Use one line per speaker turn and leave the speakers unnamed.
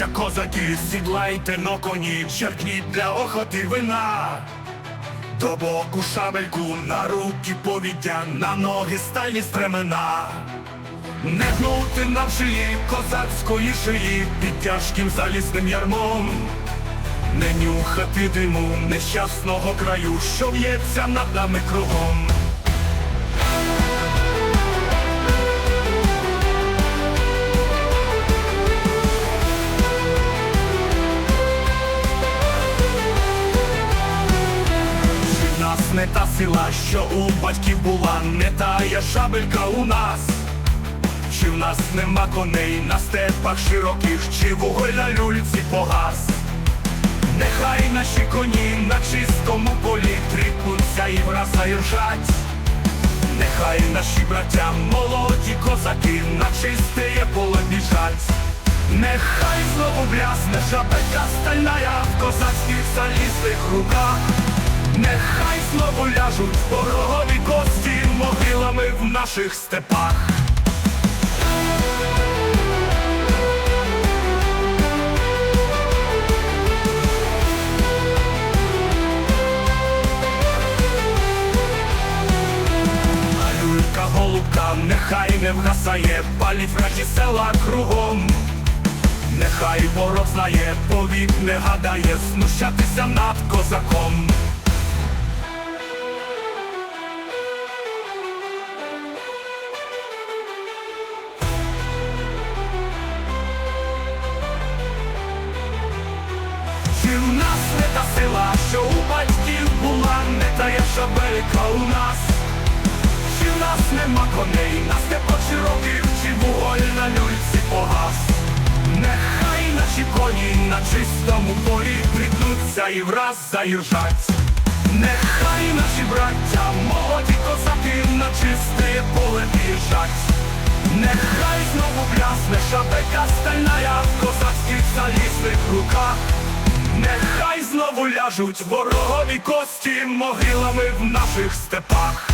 козаки, сідлайте на коні, черкніть для охоти вина. До боку шабельку, на руки повіття, на ноги стальні стремена. Не гнути нам шиї козацької шиї під тяжким залізним ярмом. Не нюхати диму нещасного краю, що в'ється над нами кругом. Не та сила, що у батьків була, не тая шабелька у нас. Чи в нас нема коней на степах широких, чи вуголь на люльці погас. Нехай наші коні на чистому полі тріпнуться і враз заіржать. Нехай наші браття, молоді козаки, на чисте поле біжать. Нехай знову блясне шапелька стальная в козацьких залізних руках. Нехай знову ляжуть ворогові кості могилами в наших степах. А люлька голубка нехай не вгасає, паліть вражі села кругом. Нехай ворог знає, повік не гадає, знущатися над козаком. Чи в нас не та сила, що у батьків була, не тая шабелька у нас? Чи в нас нема коней, на степах широких, чи вуголь на люльці погас? Нехай наші коні на чистому полі припнуться і враз заіржать. Нехай наші браття, молоді козаки на чисте поле біжать. Нехай знову блясне шабелька стальная в козацьких залізних руках. Нехай знову ляжуть ворогові кості могилами в наших степах.